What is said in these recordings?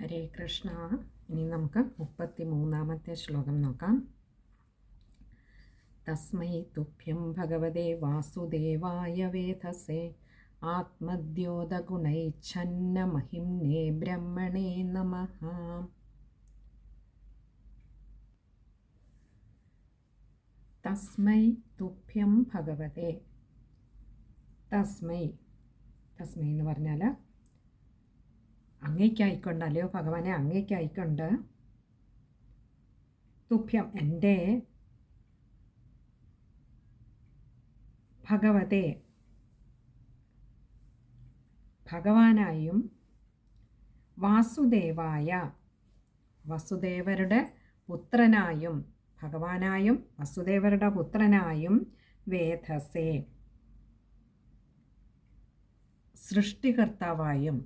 ഹരേ കൃഷ്ണ. ഇനി നമുക്ക് മുപ്പത്തി മൂന്നാമത്തെ ശ്ലോകം നോക്കാം. തസ്മൈ തുഭ്യം ഭഗവതേ വാസുദേവായ വേധസേ ആത്മദ്യോതഗുണൈച്ഛന്നമഹിംനേ ബ്രഹ്മണേ നമ. തസ്മൈ തുഭ്യം ഭഗവതേ. തസ്മൈ. തസ്മൈ എന്ന് പറഞ്ഞാൽ അങ്ങേക്കായിക്കൊണ്ട് അല്ലയോ ഭഗവാനെ അങ്ങേക്കായിക്കൊണ്ട് തുഭ്യം എന്റെ ഭഗവതെ. ഭഗവാനായും വാസുദേവായ വസുദേവരുടെ പുത്രനായും ഭഗവാനായും വസുദേവരുടെ പുത്രനായും വേധസേ. സൃഷ്ടികർത്താവായും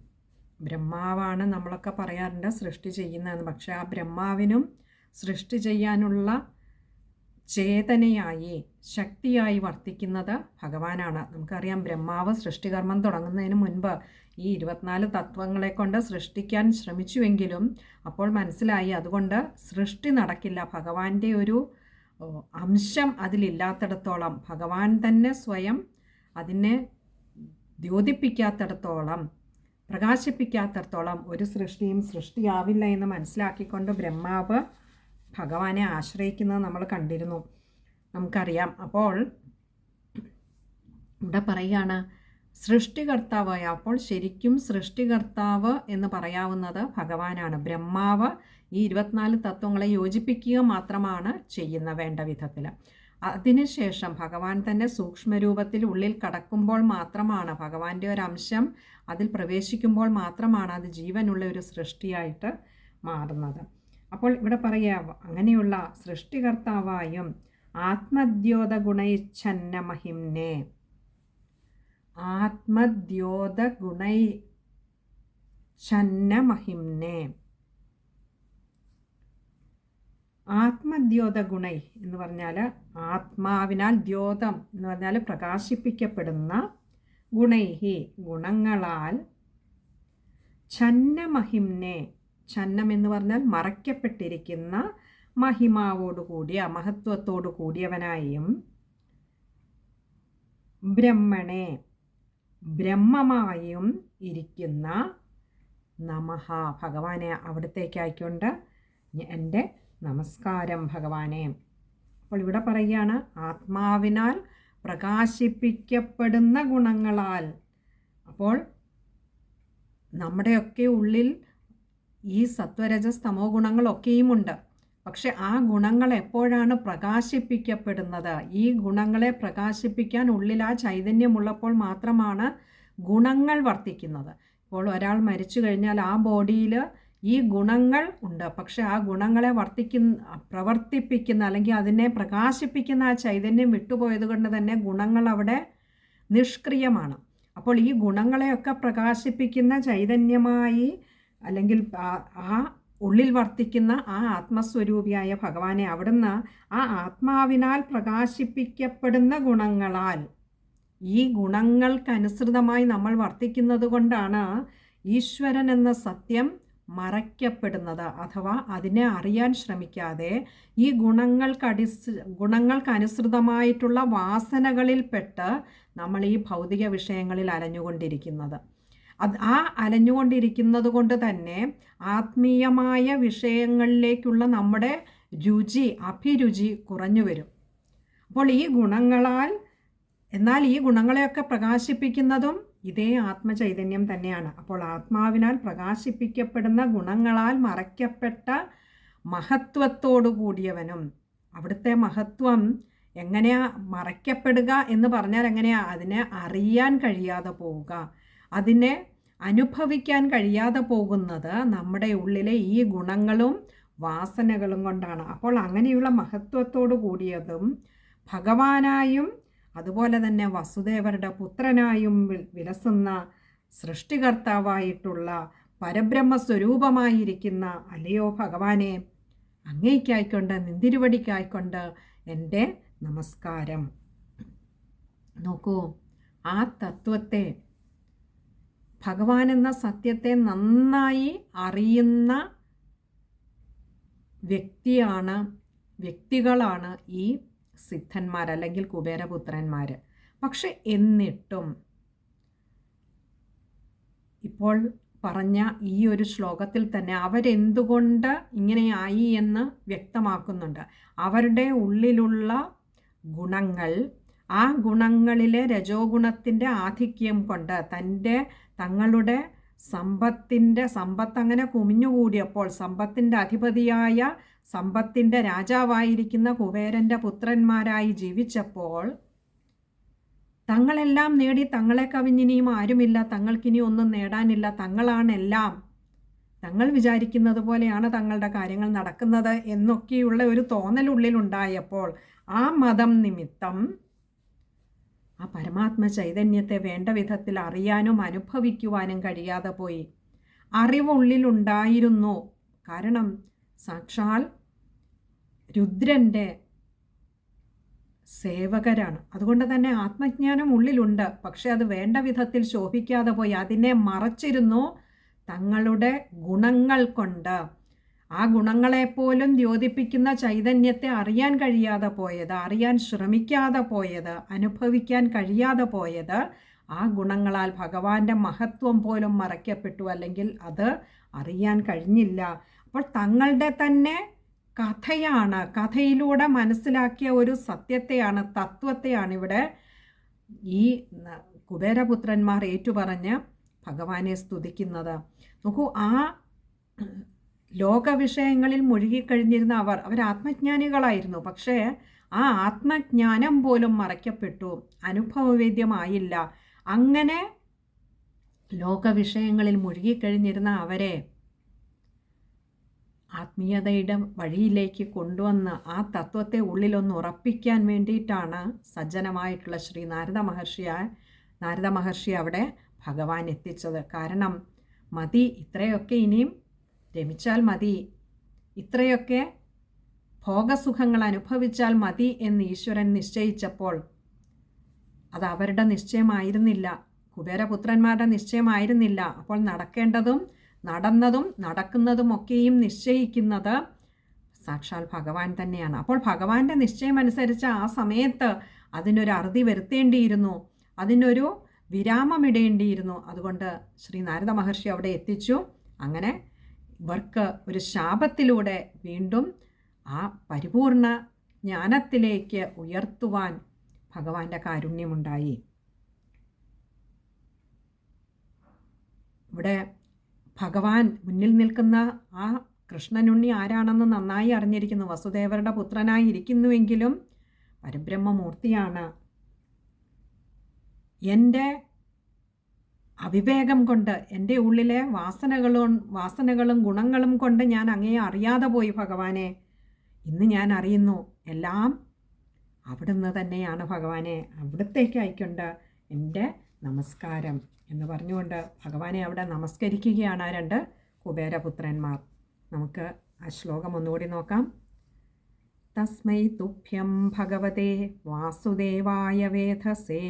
ബ്രഹ്മാവാണ് നമ്മളൊക്കെ പറയാറുണ്ട് സൃഷ്ടി ചെയ്യുന്നതെന്ന്. പക്ഷേ ആ ബ്രഹ്മാവിനും സൃഷ്ടി ചെയ്യാനുള്ള ചേതനയായി ശക്തിയായി വർത്തിക്കുന്നത് ഭഗവാനാണ്. നമുക്കറിയാം ബ്രഹ്മാവ് സൃഷ്ടികർമ്മം തുടങ്ങുന്നതിന് മുൻപ് ഈ ഇരുപത്തിനാല് തത്വങ്ങളെ കൊണ്ട് സൃഷ്ടിക്കാൻ ശ്രമിച്ചുവെങ്കിലും അപ്പോൾ മനസ്സിലായി അതുകൊണ്ട് സൃഷ്ടി നടക്കില്ല. ഭഗവാന്റെ ഒരു അംശം അതിലില്ലാത്തിടത്തോളം ഭഗവാൻ തന്നെ സ്വയം അതിനെ ദ്യോതിപ്പിക്കാത്തിടത്തോളം പ്രകാശിപ്പിക്കാത്തിടത്തോളം ഒരു സൃഷ്ടിയും സൃഷ്ടിയാവില്ല എന്ന് മനസ്സിലാക്കിക്കൊണ്ട് ബ്രഹ്മാവ് ഭഗവാനെ ആശ്രയിക്കുന്നത് നമ്മൾ കണ്ടിരുന്നു. നമുക്കറിയാം. അപ്പോൾ ഇവിടെ പറയുകയാണ് സൃഷ്ടികർത്താവായ അപ്പോൾ ശരിക്കും സൃഷ്ടികർത്താവ് എന്ന് പറയാവുന്നത് ഭഗവാനാണ്. ബ്രഹ്മാവ് ഈ ഇരുപത്തിനാല് തത്വങ്ങളെ യോജിപ്പിക്കുക മാത്രമാണ് ചെയ്യുന്ന വേണ്ട വിധത്തിൽ. അതിനുശേഷം ഭഗവാൻ തന്നെ സൂക്ഷ്മരൂപത്തിൽ ഉള്ളിൽ കടക്കുമ്പോൾ മാത്രമാണ് ഭഗവാന്റെ ഒരു അംശം അതിൽ പ്രവേശിക്കുമ്പോൾ മാത്രമാണ് അത് ജീവനുള്ള ഒരു സൃഷ്ടിയായിട്ട് മാറുന്നത്. അപ്പോൾ ഇവിടെ പറയുക അങ്ങനെയുള്ള സൃഷ്ടികർത്താവായും ആത്മദ്യോത ഗുണൈച്ഛന്ന മഹിംനെ ആത്മദ്യോത ഗുണൈ ഛന്ന മഹിംനെ ആത്മദ്യോത ഗുണൈ എന്ന് പറഞ്ഞാൽ ആത്മാവിനാൽ ദ്യോതം എന്ന് പറഞ്ഞാൽ പ്രകാശിപ്പിക്കപ്പെടുന്ന ഗുണൈഹി ഗുണങ്ങളാൽ ഛന്നമഹിംനെ ഛന്നം എന്ന് പറഞ്ഞാൽ മറയ്ക്കപ്പെട്ടിരിക്കുന്ന മഹിമാവോടു കൂടിയ മഹത്വത്തോടു കൂടിയവനായും ബ്രഹ്മണെ ബ്രഹ്മമായും ഇരിക്കുന്ന നമഹ ഭഗവാനെ അവിടത്തേക്കായിക്കൊണ്ട് എന്റെ നമസ്കാരം ഭഗവാനെ. അപ്പോൾ ഇവിടെ പറയുകയാണ് ആത്മാവിനാൽ പ്രകാശിപ്പിക്കപ്പെടുന്ന ഗുണങ്ങളാൽ. അപ്പോൾ നമ്മുടെയൊക്കെ ഉള്ളിൽ ഈ സത്വരജസ് തമോ ഗുണങ്ങളൊക്കെയുമുണ്ട്. പക്ഷെ ആ ഗുണങ്ങൾ എപ്പോഴാണ് പ്രകാശിപ്പിക്കപ്പെടുന്നത്? ഈ ഗുണങ്ങളെ പ്രകാശിപ്പിക്കാൻ ഉള്ളിൽ ആ ചൈതന്യമുള്ളപ്പോൾ മാത്രമാണ് ഗുണങ്ങൾ വർത്തിക്കുന്നത്. ഇപ്പോൾ ഒരാൾ മരിച്ചു കഴിഞ്ഞാൽ ആ ബോഡിയിൽ ഈ ഗുണങ്ങൾ ഉണ്ട്. പക്ഷെ ആ ഗുണങ്ങളെ വർത്തിക്കുന്ന പ്രവർത്തിപ്പിക്കുന്ന അല്ലെങ്കിൽ അതിനെ പ്രകാശിപ്പിക്കുന്ന ആ ചൈതന്യം വിട്ടുപോയത് കൊണ്ട് തന്നെ ഗുണങ്ങൾ അവിടെ നിഷ്ക്രിയമാണ്. അപ്പോൾ ഈ ഗുണങ്ങളെയൊക്കെ പ്രകാശിപ്പിക്കുന്ന ചൈതന്യമായി അല്ലെങ്കിൽ ആ ഉള്ളിൽ വർത്തിക്കുന്ന ആ ആത്മസ്വരൂപിയായ ഭഗവാനെ അവിടുന്ന് ആ ആത്മാവിനാൽ പ്രകാശിപ്പിക്കപ്പെടുന്ന ഗുണങ്ങളാൽ ഈ ഗുണങ്ങൾക്കനുസൃതമായി നമ്മൾ വർത്തിക്കുന്നത് കൊണ്ടാണ് ഈശ്വരൻ എന്ന സത്യം മറയ്ക്കപ്പെടുന്നത് അഥവാ അതിനെ അറിയാൻ ശ്രമിക്കാതെ ഈ ഗുണങ്ങൾക്കടിസ് ഗുണങ്ങൾക്കനുസൃതമായിട്ടുള്ള വാസനകളിൽപ്പെട്ട് നമ്മൾ ഈ ഭൗതിക വിഷയങ്ങളിൽ അലഞ്ഞുകൊണ്ടിരിക്കുന്നത്. അത് ആ അലഞ്ഞുകൊണ്ടിരിക്കുന്നത് കൊണ്ട് തന്നെ ആത്മീയമായ വിഷയങ്ങളിലേക്കുള്ള നമ്മുടെ രുചി അഭിരുചി കുറഞ്ഞു വരും. അപ്പോൾ ഈ ഗുണങ്ങളാൽ എന്നാൽ ഈ ഗുണങ്ങളെയൊക്കെ പ്രകാശിപ്പിക്കുന്നതും ഇതേ ആത്മചൈതന്യം തന്നെയാണ്. അപ്പോൾ ആത്മാവിനാൽ പ്രകാശിപ്പിക്കപ്പെടുന്ന ഗുണങ്ങളാൽ മറയ്ക്കപ്പെട്ട മഹത്വത്തോടു കൂടിയവനും അവിടുത്തെ മഹത്വം എങ്ങനെയാ മറയ്ക്കപ്പെടുക എന്ന് പറഞ്ഞാൽ എങ്ങനെയാ? അതിനെ അറിയാൻ കഴിയാതെ പോവുക. അതിനെ അനുഭവിക്കാൻ കഴിയാതെ പോകുന്നത് നമ്മുടെ ഉള്ളിലെ ഈ ഗുണങ്ങളും വാസനകളും കൊണ്ടാണ്. അപ്പോൾ അങ്ങനെയുള്ള മഹത്വത്തോടു കൂടിയതും ഭഗവാനായും അതുപോലെ തന്നെ വസുദേവരുടെ പുത്രനായും വിലസുന്ന സൃഷ്ടികർത്താവായിട്ടുള്ള പരബ്രഹ്മ സ്വരൂപമായിരിക്കുന്ന അല്ലയോ ഭഗവാനെ അങ്ങേക്കായിക്കൊണ്ട് നിന്തിരുവടിക്കായിക്കൊണ്ട് എന്റെ നമസ്കാരം. നോക്കൂ ആ തത്വത്തെ ഭഗവാൻ എന്ന സത്യത്തെ നന്നായി അറിയുന്ന വ്യക്തിയാണ് വ്യക്തികളാണ് ഈ സിദ്ധന്മാർ അല്ലെങ്കിൽ കുബേരപുത്രന്മാർ പക്ഷെ എന്നിട്ടും ഇപ്പോൾ പറഞ്ഞ ഈ ഒരു ശ്ലോകത്തിൽ തന്നെ അവരെന്തുകൊണ്ട് ഇങ്ങനെയായി എന്ന് വ്യക്തമാക്കുന്നുണ്ട്. അവരുടെ ഉള്ളിലുള്ള ഗുണങ്ങൾ ആ ഗുണങ്ങളിലെ രജോ ഗുണത്തിന്റെ ആധിക്യം കൊണ്ട് തന്റെ തങ്ങളുടെ സമ്പത്തിന്റെ സമ്പത്ത് അങ്ങനെ കുമിഞ്ഞുകൂടിയപ്പോൾ സമ്പത്തിന്റെ അധിപതിയായ സമ്പത്തിന്റെ രാജാവായിരിക്കുന്ന കുബേരന്റെ പുത്രന്മാരായി ജീവിച്ചപ്പോൾ തങ്ങളെല്ലാം നേടി തങ്ങളെ കവിഞ്ഞിനിയും ആരുമില്ല തങ്ങൾക്കിനി ഒന്നും നേടാനില്ല തങ്ങളാണെല്ലാം തങ്ങൾ വിചാരിക്കുന്നത് പോലെയാണ് തങ്ങളുടെ കാര്യങ്ങൾ നടക്കുന്നത് എന്നൊക്കെയുള്ള ഒരു തോന്നലുള്ളിലുണ്ടായപ്പോൾ ആ മതം നിമിത്തം ആ പരമാത്മ ചൈതന്യത്തെ വേണ്ട വിധത്തിൽ അറിയാനും അനുഭവിക്കുവാനും കഴിയാതെ പോയി. അറിവുള്ളിലുണ്ടായിരുന്നു. കാരണം സാക്ഷാൽ രുദ്രന്റെ സേവകരാണ്. അതുകൊണ്ട് തന്നെ ആത്മജ്ഞാനം ഉള്ളിലുണ്ട്. പക്ഷെ അത് വേണ്ട വിധത്തിൽ ശോഭിക്കാതെ പോയി. അതിനെ മറച്ചിരുന്നു തങ്ങളുടെ ഗുണങ്ങൾ കൊണ്ട്. ആ ഗുണങ്ങളെപ്പോലും ദ്യോതിപ്പിക്കുന്ന ചൈതന്യത്തെ അറിയാൻ കഴിയാതെ പോയത് അറിയാൻ ശ്രമിക്കാതെ പോയത് അനുഭവിക്കാൻ കഴിയാതെ പോയത് ആ ഗുണങ്ങളാൽ ഭഗവാന്റെ മഹത്വം പോലും മറയ്ക്കപ്പെട്ടു അല്ലെങ്കിൽ അത് അറിയാൻ കഴിഞ്ഞില്ല. അപ്പോൾ തങ്ങളുടെ തന്നെ കഥയാണ് കഥയിലൂടെ മനസ്സിലാക്കിയ ഒരു സത്യത്തെയാണ് തത്വത്തെയാണ് ഇവിടെ ഈ കുബേരപുത്രന്മാർ ഏറ്റുപറഞ്ഞ് ഭഗവാനെ സ്തുതിക്കുന്നത്. നോക്കൂ ആ ലോകവിഷയങ്ങളിൽ മുഴുകിക്കഴിഞ്ഞിരുന്ന അവർ അവർ ആത്മജ്ഞാനികളായിരുന്നു. പക്ഷേ ആ ആത്മജ്ഞാനം പോലും മറയ്ക്കപ്പെട്ടു. അനുഭവവേദ്യമായില്ല. അങ്ങനെ ലോകവിഷയങ്ങളിൽ മുഴുകിക്കഴിഞ്ഞിരുന്ന അവരെ ആത്മീയതയുടെ വഴിയിലേക്ക് കൊണ്ടുവന്ന് ആ തത്വത്തെ ഉള്ളിലൊന്ന് ഉറപ്പിക്കാൻ വേണ്ടിയിട്ടാണ് സജ്ജനമായിട്ടുള്ള ശ്രീ നാരദ മഹർഷിയായ നാരദ മഹർഷി അവിടെ ഭഗവാൻ എത്തിച്ചത്. കാരണം മതി ഇത്രയൊക്കെ ഇനിയും രമിച്ചാൽ മതി. ഇത്രയൊക്കെ ഭോഗസുഖങ്ങൾ അനുഭവിച്ചാൽ മതി എന്ന് ഈശ്വരൻ നിശ്ചയിച്ചപ്പോൾ അത് അവരുടെ നിശ്ചയമായിരുന്നില്ല. കുബേരപുത്രന്മാരുടെ നിശ്ചയമായിരുന്നില്ല. അപ്പോൾ നടക്കേണ്ടതും നടന്നതും നടക്കുന്നതുമൊക്കെയും നിശ്ചയിക്കുന്നത് സാക്ഷാൽ ഭഗവാൻ തന്നെയാണ്. അപ്പോൾ ഭഗവാന്റെ നിശ്ചയം അനുസരിച്ച് ആ സമയത്ത് അതിനൊരു അറുതി വരുത്തേണ്ടിയിരുന്നു. അതിനൊരു വിരാമമിടേണ്ടിയിരുന്നു. അതുകൊണ്ട് ശ്രീ നാരദ മഹർഷി അവിടെ എത്തിച്ചു. അങ്ങനെ ഇവർക്ക് ഒരു ശാപത്തിലൂടെ വീണ്ടും ആ പരിപൂർണ ജ്ഞാനത്തിലേക്ക് ഉയർത്തുവാൻ ഭഗവാന്റെ കാരുണ്യമുണ്ടായി. ഇവിടെ ഭഗവാൻ മുന്നിൽ നിൽക്കുന്ന ആ കൃഷ്ണനുണ്ണി ആരാണെന്ന് നന്നായി അറിഞ്ഞിരിക്കുന്നു. വസുദേവരുടെ പുത്രനായി ഇരിക്കുന്നുവെങ്കിലും പരബ്രഹ്മമൂർത്തിയാണ്. എന്റെ അവിവേകം കൊണ്ട് എന്റെ ഉള്ളിലെ വാസനകളും വാസനകളും ഗുണങ്ങളും കൊണ്ട് ഞാൻ അങ്ങേ അറിയാതെ പോയി ഭഗവാനെ. ഇന്ന് ഞാൻ അറിയുന്നു എല്ലാം അവിടുന്ന് തന്നെയാണ് ഭഗവാനെ. അവിടത്തേക്ക് ആയിക്കൊണ്ട് എന്റെ നമസ്കാരം എന്ന് പറഞ്ഞുകൊണ്ട് ഭഗവാനെ അവിടെ നമസ്കരിക്കുകയാണ് ആ രണ്ട് കുബേരപുത്രന്മാർ. നമുക്ക് ആ ശ്ലോകം ഒന്നുകൂടി നോക്കാം. തസ്മൈ തുഭ്യം ഭഗവതേ വാസുദേവായ വേധസേ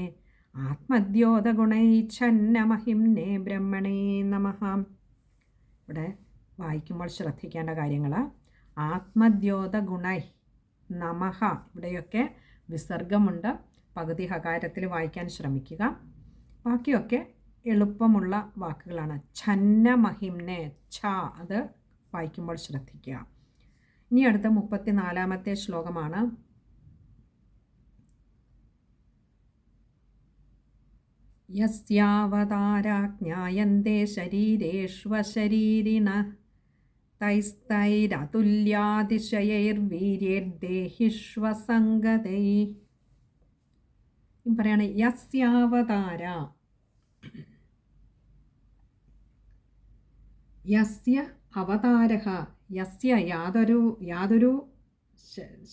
ആത്മദ്യോതഗുണൈച്ഛന്നമഹിംനേ ബ്രഹ്മണേ നമഹ. ഇവിടെ വായിക്കുമ്പോൾ ശ്രദ്ധിക്കേണ്ട കാര്യങ്ങൾ ആത്മദ്യോതഗുണൈ നമഹ. ഇവിടെയൊക്കെ വിസർഗമുണ്ട്. പകുതി ഹകാരത്തിൽ വായിക്കാൻ ശ്രമിക്കുക. ബാക്കിയൊക്കെ എളുപ്പമുള്ള വാക്കുകളാണ്. ഛന്നമഹിംനെ ഛ. അത് വായിക്കുമ്പോൾ ശ്രദ്ധിക്കുക. ഇനി അടുത്ത മുപ്പത്തിനാലാമത്തെ ശ്ലോകമാണ്. യസ്യാവതാരാജ്ഞായന്തെ ശരീരേഷ്വശരീരിണ. തൈസ്തൈരതുല്യാതിശയൈർവീര്യൈർദേഹിഷ്വസംഗതൈ. പറയാണ് യസ്യാവതാര? യസ്യ അവതാരഹ യസ്യ യാതൊരു യാതൊരു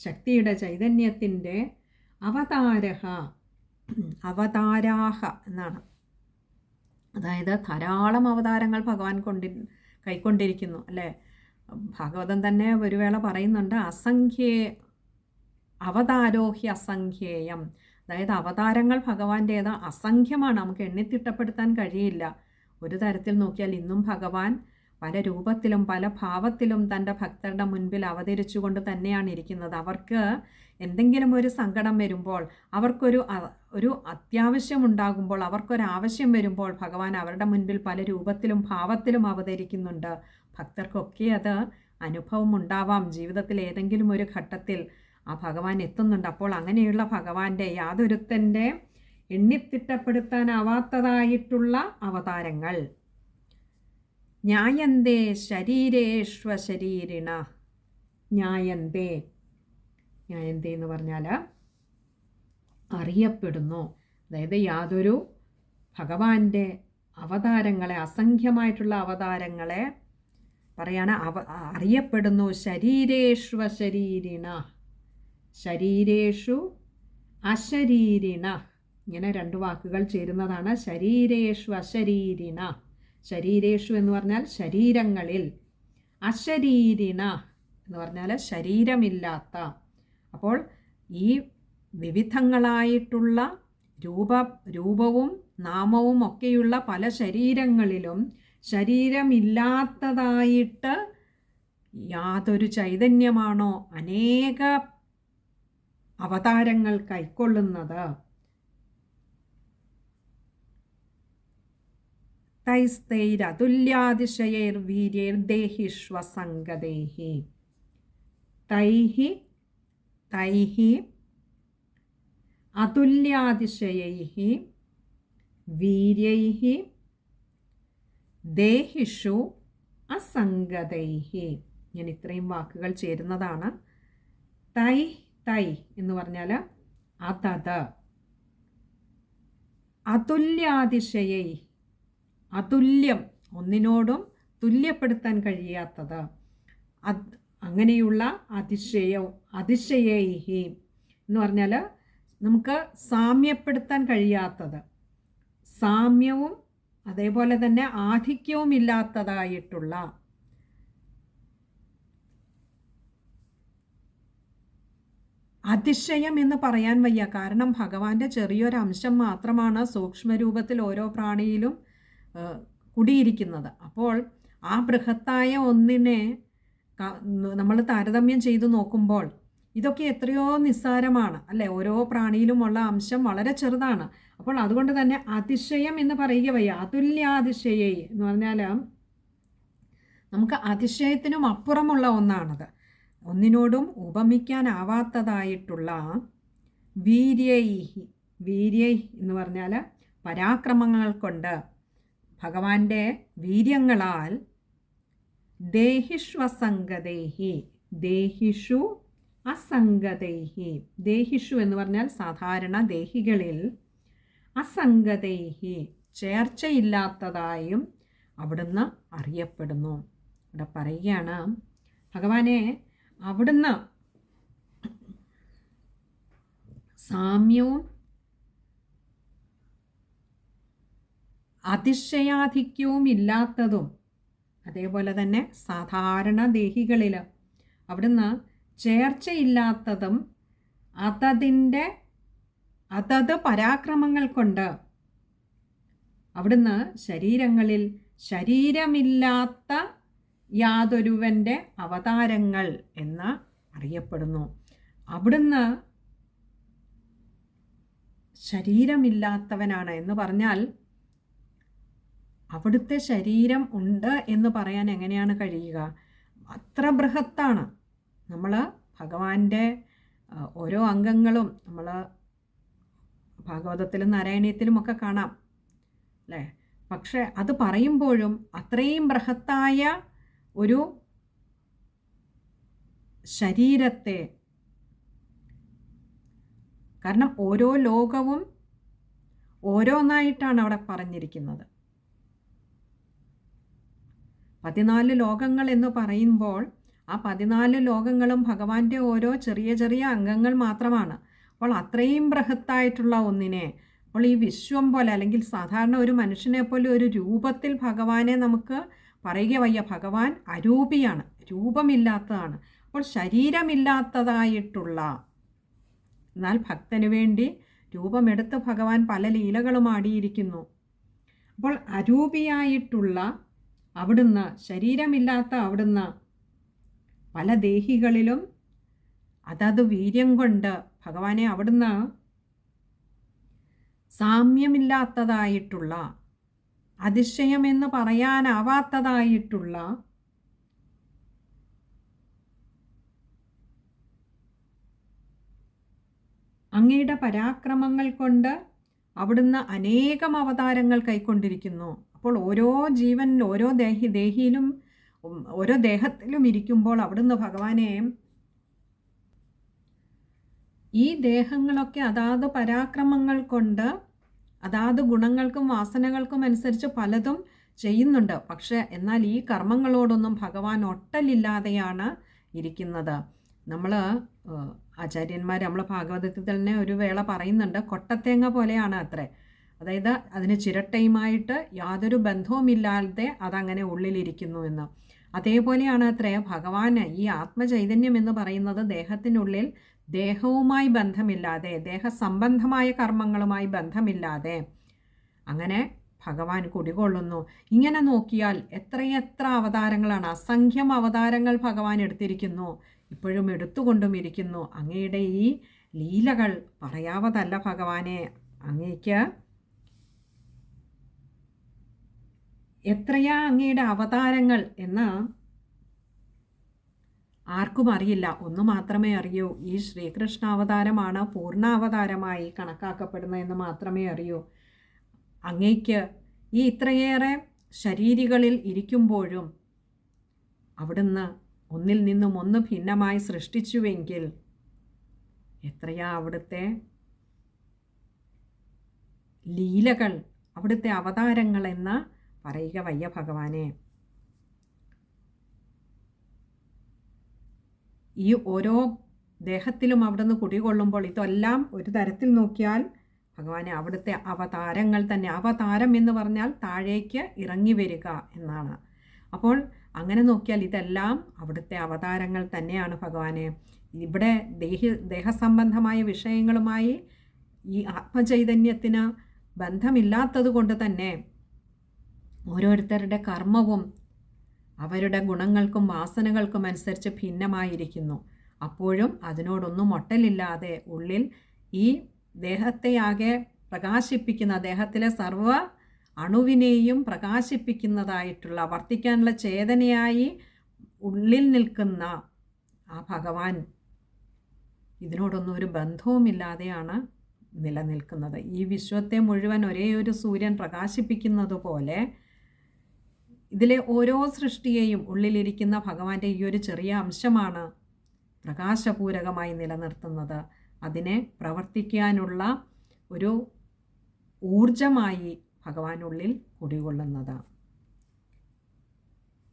ശക്തിയുടെ ചൈതന്യത്തിന്റെ അവതാരഹ. അവതാരാഹ എന്നാണ്. അതായത് ധാരാളം അവതാരങ്ങൾ ഭഗവാൻ കൊണ്ടി കൈക്കൊണ്ടിരിക്കുന്നു അല്ലേ? ഭാഗവതം തന്നെ ഒരു വേള പറയുന്നുണ്ട് അസംഖ്യേ അവതാരോഹി അസംഖ്യേയം. അതായത് അവതാരങ്ങൾ ഭഗവാന്റേത് അസംഖ്യമാണ് നമുക്ക് എണ്ണിത്തിട്ടപ്പെടുത്താൻ കഴിയില്ല. ഒരു തരത്തിൽ നോക്കിയാൽ ഇന്നും ഭഗവാൻ പല രൂപത്തിലും പല ഭാവത്തിലും തന്റെ ഭക്തരുടെ മുൻപിൽ അവതരിച്ചുകൊണ്ട് തന്നെയാണ് ഇരിക്കുന്നത്. അവർക്ക് എന്തെങ്കിലും ഒരു സങ്കടം വരുമ്പോൾ അവർക്കൊരു ഒരു അത്യാവശ്യം ഉണ്ടാകുമ്പോൾ അവർക്കൊരാവശ്യം വരുമ്പോൾ ഭഗവാൻ അവരുടെ മുൻപിൽ പല രൂപത്തിലും ഭാവത്തിലും അവതരിക്കുന്നുണ്ട്. ഭക്തർക്കൊക്കെ അത് അനുഭവം ഉണ്ടാവാം. ജീവിതത്തിൽ ഏതെങ്കിലും ഒരു ഘട്ടത്തിൽ ആ ഭഗവാൻ എത്തുന്നുണ്ട്. അപ്പോൾ അങ്ങനെയുള്ള ഭഗവാന്റെ യാതൊരുത്തന്റെ എണ്ണിത്തിട്ടപ്പെടുത്താനാവാത്തതായിട്ടുള്ള അവതാരങ്ങൾ. ന്യായന്തേ ശരീരേശ്വശരീരിണ ന്യായന്തേ. ന്യായന്തേ എന്ന് പറഞ്ഞാൽ അറിയപ്പെടുന്നു. അതായത് യാതൊരു ഭഗവാന്റെ അവതാരങ്ങളെ അസംഖ്യമായിട്ടുള്ള അവതാരങ്ങളെ പറയാണ് അവ അറിയപ്പെടുന്നു. ശരീരേഷ്വശരീരിണ ശരീരേഷു അശരീരിണ. ഇങ്ങനെ രണ്ട് വാക്കുകൾ ചേരുന്നതാണ്. ശരീരേഷു അശരീരിണ ശരീരേഷു എന്ന് പറഞ്ഞാൽ ശരീരങ്ങളിൽ. അശരീരിണ എന്ന് പറഞ്ഞാൽ ശരീരമില്ലാത്ത. അപ്പോൾ ഈ വിവിധങ്ങളായിട്ടുള്ള രൂപ രൂപവും നാമവും ഒക്കെയുള്ള പല ശരീരങ്ങളിലും ശരീരമില്ലാത്തതായിട്ട് യാതൊരു ചൈതന്യമാണോ അനേക അവതാരങ്ങൾ കൈക്കൊള്ളുന്നത്? തൈസ്തൈരതുല്യാതിശയൈർവീര്യൈർദേഹിഷ്വസംഗദേഹി തൈഹി തൈഹി അതുല്യാതിശയൈः വീര്യൈ ദേഹിഷു അസംഗതൈ ഞാൻ ഇത്രയും വാക്കുകൾ ചേരുന്നതാണ്. തൈ തൈ എന്ന് പറഞ്ഞാൽ അതത്. അതുല്യാതിശയൈ അതുല്യം ഒന്നിനോടും തുല്യപ്പെടുത്താൻ കഴിയാത്തത്. അങ്ങനെയുള്ള അതിശയവും അതിശയൈഹി എന്ന് പറഞ്ഞാൽ നമുക്ക് സാമ്യപ്പെടുത്താൻ കഴിയാത്തത്. സാമ്യവും അതേപോലെ തന്നെ ആധിക്യവും ഇല്ലാത്തതായിട്ടുള്ള അതിശയം എന്ന് പറയാൻ വയ്യ. കാരണം ഭഗവാന്റെ ചെറിയൊരു അംശം മാത്രമാണ് സൂക്ഷ്മരൂപത്തിൽ ഓരോ പ്രാണിയിലും കുടിയിരിക്കുന്നത്. അപ്പോൾ ആ ബൃഹത്തായ ഒന്നിനെ നമ്മൾ താരതമ്യം ചെയ്തു നോക്കുമ്പോൾ ഇതൊക്കെ എത്രയോ നിസ്സാരമാണ് അല്ലേ? ഓരോ പ്രാണിയിലുമുള്ള അംശം വളരെ ചെറുതാണ്. അപ്പോൾ അതുകൊണ്ട് തന്നെ അതിശയം എന്ന് പറയുക വയ്യ അതുല്യാതിശയെ എന്ന് പറഞ്ഞാൽ നമുക്ക് അതിശയത്തിനും അപ്പുറമുള്ള ഒന്നാണത്. ഒന്നിനോടും ഉപമിക്കാനാവാത്തതായിട്ടുള്ള വീര്യൈഹി വീര്യൈ എന്ന് പറഞ്ഞാൽ പരാക്രമങ്ങൾ കൊണ്ട് ഭഗവാന്റെ വീര്യങ്ങളാൽ ദേഹിഷ്വസംഗദേഹി ദേഹിഷു അസംഗതൈഹി ദേഹിഷു എന്ന് പറഞ്ഞാൽ സാധാരണ ദേഹികളിൽ അസംഗതൈഹി ചേർച്ചയില്ലാത്തതായും അവിടുന്ന് അറിയപ്പെടുന്നു. ഇവിടെ പറയുകയാണ് ഭഗവാനെ അവിടുന്ന് സാമ്യവും അതിശയാധിക്യവും ഇല്ലാത്തതും അതേപോലെ തന്നെ സാധാരണ ദേഹികളിൽ അവിടുന്ന് ചേർച്ചയില്ലാത്തതും അതതിന്റെ അതത് പരാക്രമങ്ങൾ കൊണ്ട് അവിടുന്ന് ശരീരങ്ങളിൽ ശരീരമില്ലാത്ത യാതൊരുവന്റെ അവതാരങ്ങൾ എന്ന് അറിയപ്പെടുന്നു. അവിടുന്ന് ശരീരമില്ലാത്തവനാണ് എന്ന് പറഞ്ഞാൽ അവിടുത്തെ ശരീരം ഉണ്ട് എന്ന് പറയാൻ എങ്ങനെയാണ് കഴിയുക? അത്ര ബൃഹത്താണ്. നമ്മൾ ഭഗവാന്റെ ഓരോ അംഗങ്ങളും നമ്മൾ ഭാഗവതത്തിലും നാരായണീയത്തിലും ഒക്കെ കാണാം അല്ലേ? പക്ഷേ അത് പറയുമ്പോഴും അത്രയും ബൃഹത്തായ ഒരു ശരീരത്തെ കാരണം ഓരോ ലോകവും ഓരോന്നായിട്ടാണ് അവിടെ പറഞ്ഞിരിക്കുന്നത്. പതിനാല് ലോകങ്ങൾ എന്ന് പറയുമ്പോൾ ആ പതിനാല് ലോകങ്ങളും ഭഗവാന്റെ ഓരോ ചെറിയ ചെറിയ അംഗങ്ങൾ മാത്രമാണ്. അപ്പോൾ അത്രയും ബൃഹത്തായിട്ടുള്ള ഒന്നിനെ അപ്പോൾ ഈ വിശ്വം പോലെ അല്ലെങ്കിൽ സാധാരണ ഒരു മനുഷ്യനെ പോലെ ഒരു രൂപത്തിൽ ഭഗവാനെ നമുക്ക് പറയുക വയ്യ. ഭഗവാൻ അരൂപിയാണ് രൂപമില്ലാത്തതാണ്. അപ്പോൾ ശരീരമില്ലാത്തതായിട്ടുള്ള എന്നാൽ ഭക്തന് വേണ്ടി രൂപമെടുത്ത് ഭഗവാൻ പല ലീലകളും ആടിയിരിക്കുന്നു. അപ്പോൾ അരൂപിയായിട്ടുള്ള അവിടുന്ന് ശരീരമില്ലാത്ത അവിടുന്ന് പല ദേഹികളിലും അതത് വീര്യം കൊണ്ട് ഭഗവാനെ അവിടുന്ന് സാമ്യമില്ലാത്തതായിട്ടുള്ള അതിശയമെന്ന് പറയാനാവാത്തതായിട്ടുള്ള അങ്ങയുടെ പരാക്രമങ്ങൾ കൊണ്ട് അവിടുന്ന് അനേകം അവതാരങ്ങൾ കൈക്കൊണ്ടിരിക്കുന്നു. അപ്പോൾ ഓരോ ജീവനിൽ ഓരോ ദേഹി ദേഹിയിലും ഓരോ ദേഹത്തിലും ഇരിക്കുമ്പോൾ അവിടുന്ന് ഭഗവാനെ ഈ ദേഹങ്ങളൊക്കെ അതാത് പരാക്രമങ്ങൾ കൊണ്ട് അതാത് ഗുണങ്ങൾക്കും വാസനകൾക്കും അനുസരിച്ച് പലതും ചെയ്യുന്നുണ്ട്. പക്ഷേ എന്നാൽ ഈ കർമ്മങ്ങളോടൊന്നും ഭഗവാൻ ഒട്ടലില്ലാതെയാണ് ഇരിക്കുന്നത്. നമ്മൾ ആചാര്യന്മാർ നമ്മൾ ഭാഗവതത്തിൽ തന്നെ ഒരു വേള പറയുന്നുണ്ട് കൊട്ടത്തേങ്ങ പോലെയാണ് അത്രേ. അതായത് അതിന് ചിരട്ടയുമായിട്ട് യാതൊരു ബന്ധവുമില്ലാതെ അതങ്ങനെ ഉള്ളിലിരിക്കുന്നു എന്ന്. അതേപോലെയാണ് അത്രേ ഭഗവാന് ഈ ആത്മചൈതന്യം എന്ന് പറയുന്നത് ദേഹത്തിനുള്ളിൽ ദേഹവുമായി ബന്ധമില്ലാതെ ദേഹസംബന്ധമായ കർമ്മങ്ങളുമായി ബന്ധമില്ലാതെ. അങ്ങനെ ഭഗവാൻ കുടികൊള്ളുന്നു. ഇങ്ങനെ നോക്കിയാൽ എത്രയെത്ര അവതാരങ്ങളാണ് അസംഖ്യം അവതാരങ്ങൾ ഭഗവാൻ എടുത്തിരിക്കുന്നു. ഇപ്പോഴും എടുത്തുകൊണ്ടും ഇരിക്കുന്നു. അങ്ങയുടെ ഈ ലീലകൾ പറയാവതല്ല ഭഗവാനെ. അങ്ങേക്ക് എത്രയാ അങ്ങയുടെ അവതാരങ്ങൾ എന്ന് ആർക്കും അറിയില്ല. ഒന്ന് മാത്രമേ അറിയൂ. ഈ ശ്രീകൃഷ്ണ അവതാരമാണ് പൂർണ പൂർണാവതാരമായി കണക്കാക്കപ്പെടുന്നതെന്ന് മാത്രമേ അറിയൂ. അങ്ങയ്ക്ക് ഈ ഇത്രയേറെ ശരീരികളിൽ ഇരിക്കുമ്പോഴും അവിടുന്ന് ഒന്നിൽ നിന്നും ഒന്ന് ഭിന്നമായി സൃഷ്ടിച്ചുവെങ്കിൽ എത്രയാ അവിടുത്തെ ലീലകൾ അവിടുത്തെ അവതാരങ്ങൾ എന്ന് പറയുക വയ്യ ഭഗവാനെ. ഈ ഓരോ ദേഹത്തിലും അവിടുന്ന് കുടികൊള്ളുമ്പോൾ ഇതെല്ലാം ഒരു തരത്തിൽ നോക്കിയാൽ ഭഗവാനെ അവിടുത്തെ അവതാരങ്ങൾ തന്നെ അവതാരം എന്ന് പറഞ്ഞാൽ താഴേക്ക് ഇറങ്ങി വരിക എന്നാണ്. അപ്പോൾ അങ്ങനെ നോക്കിയാൽ ഇതെല്ലാം അവിടുത്തെ അവതാരങ്ങൾ തന്നെയാണ് ഭഗവാനെ. ഇവിടെ ദേഹ ദേഹസംബന്ധമായ വിഷയങ്ങളുമായി ഈ ആത്മചൈതന്യത്തിന് ബന്ധമില്ലാത്തത് കൊണ്ട് തന്നെ ഓരോരുത്തരുടെ കർമ്മവും അവരുടെ ഗുണങ്ങൾക്കും വാസനകൾക്കും അനുസരിച്ച് ഭിന്നമായിരിക്കുന്നു. അപ്പോഴും അതിനോടൊന്നും ഒട്ടലില്ലാതെ ഉള്ളിൽ ഈ ദേഹത്തെയാകെ പ്രകാശിപ്പിക്കുന്ന ദേഹത്തിലെ സർവ അണുവിനെയും പ്രകാശിപ്പിക്കുന്നതായിട്ടുള്ള വർത്തിക്കാനുള്ള ചേതനയായി ഉള്ളിൽ നിൽക്കുന്ന ആ ഭഗവാൻ ഇതിനോടൊന്നും ഒരു ബന്ധവുമില്ലാതെയാണ് നിലനിൽക്കുന്നത്. ഈ വിശ്വത്തെ മുഴുവൻ ഒരേ ഒരു സൂര്യൻ പ്രകാശിപ്പിക്കുന്നത് പോലെ ഇതിലെ ഓരോ സൃഷ്ടിയെയും ഉള്ളിലിരിക്കുന്ന ഭഗവാന്റെ ഈ ഒരു ചെറിയ അംശമാണ് പ്രകാശപൂരകമായി നിലനിർത്തുന്നത്. അതിനെ പ്രവർത്തിക്കാനുള്ള ഒരു ഊർജമായി ഭഗവാനുള്ളിൽ കുടികൊള്ളുന്നത്.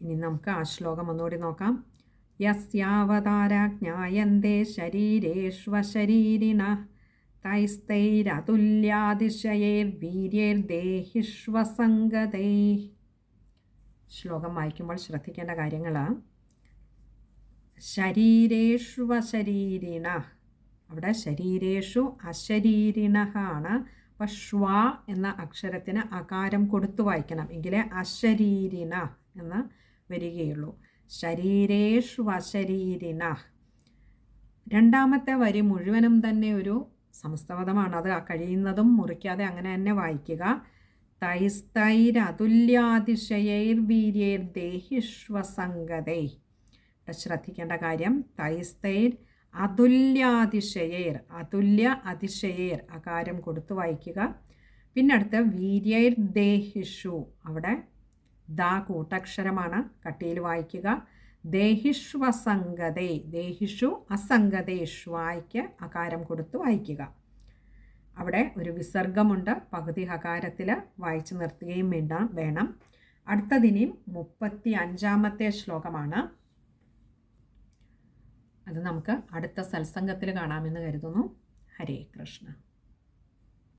ഇനി നമുക്ക് ആ ശ്ലോകം ഒന്നുകൂടി നോക്കാം. യസ്യാവതാരാജ്ഞായന്തേ ശരീരേഷ്വശരീരിണ തൈസ്തൈരതുല്യാതിശയേർവീര്യർദേഹിഷ്വസംഗതൈ ശ്ലോകം വായിക്കുമ്പോൾ ശ്രദ്ധിക്കേണ്ട കാര്യങ്ങൾ ശരീരേഷ്വശരീരിണ അവിടെ ശരീരേഷു അശരീരിണ ആണ് അപ്പം ഷ്വ എന്ന അക്ഷരത്തിന് അകാരം കൊടുത്തു വായിക്കണം. എങ്കിലേ അശരീരിണ എന്ന് വരികയുള്ളൂ. ശരീരേഷു അശരീരിണ രണ്ടാമത്തെ വരി മുഴുവനും തന്നെ ഒരു സമസ്തപദമാണ് അത് കഴിയുന്നതും മുറിക്കാതെ അങ്ങനെ തന്നെ വായിക്കുക. തൈസ്തൈരതുല്യാതിശയൈർവീര്യൈർദേഹിഷ്വസംഗതൈ ഇവിടെ ശ്രദ്ധിക്കേണ്ട കാര്യം തൈസ്തൈർ അതുല്യാതിശയൈർ അതുല്യ അതിശയേർ അകാരം കൊടുത്തു വായിക്കുക. പിന്നെ അടുത്ത വീര്യൈർ ദേഹിഷു അവിടെ ദ കൂട്ടക്ഷരമാണ് കട്ടിയിൽ വായിക്കുക. ദേഹിഷ്വസംഗതേ ദേഹിഷു അസംഗതേഷ്വായ്ക്ക് അകാരം കൊടുത്ത് വായിക്കുക. അവിടെ ഒരു വിസർഗമുണ്ട്. പകുതി ഹകാരത്തിൽ വായിച്ചു നിർത്തുകയും വേണ്ട വേണം. അടുത്തതിനെയും മുപ്പത്തി അഞ്ചാമത്തെ ശ്ലോകമാണ്. അത് നമുക്ക് അടുത്ത സത്സംഗത്തിൽ കാണാമെന്ന് കരുതുന്നു. ഹരേ കൃഷ്ണ.